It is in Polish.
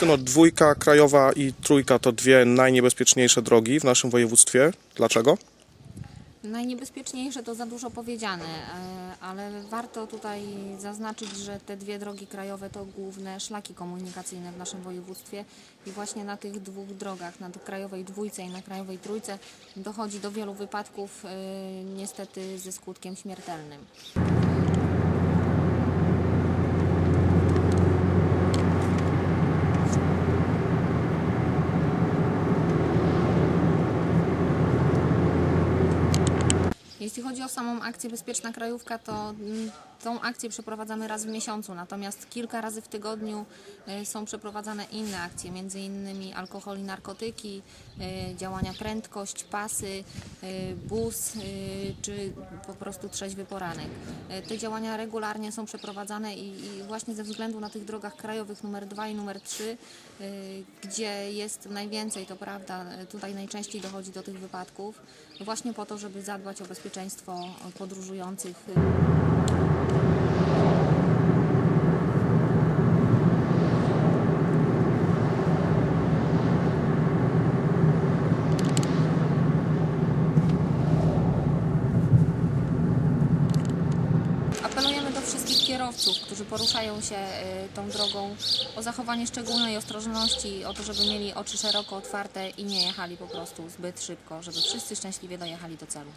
Justyno, dwójka krajowa i trójka to dwie najniebezpieczniejsze drogi w naszym województwie. Dlaczego? Najniebezpieczniejsze to za dużo powiedziane, e, ale warto tutaj zaznaczyć, że te dwie drogi krajowe to główne szlaki komunikacyjne w naszym województwie i właśnie na tych dwóch drogach, na krajowej dwójce i na krajowej trójce dochodzi do wielu wypadków, e, niestety ze skutkiem śmiertelnym. Jeśli chodzi o samą akcję Bezpieczna Krajówka, to mm, tą akcję przeprowadzamy raz w miesiącu, natomiast kilka razy w tygodniu y, są przeprowadzane inne akcje, między innymi alkohol i narkotyki, y, działania prędkość, pasy, y, bus czy po prostu trzeźwy poranek. Te działania regularnie są przeprowadzane i, właśnie ze względu na tych drogach krajowych numer 2 i numer 3, y, gdzie jest najwięcej, to prawda, tutaj najczęściej dochodzi do tych wypadków, właśnie po to, żeby zadbać o bezpieczeństwo podróżujących. Kierowców, którzy poruszają się y, tą drogą o zachowanie szczególnej ostrożności, o to, żeby mieli oczy szeroko otwarte i nie jechali po prostu zbyt szybko, żeby wszyscy szczęśliwie dojechali do celu.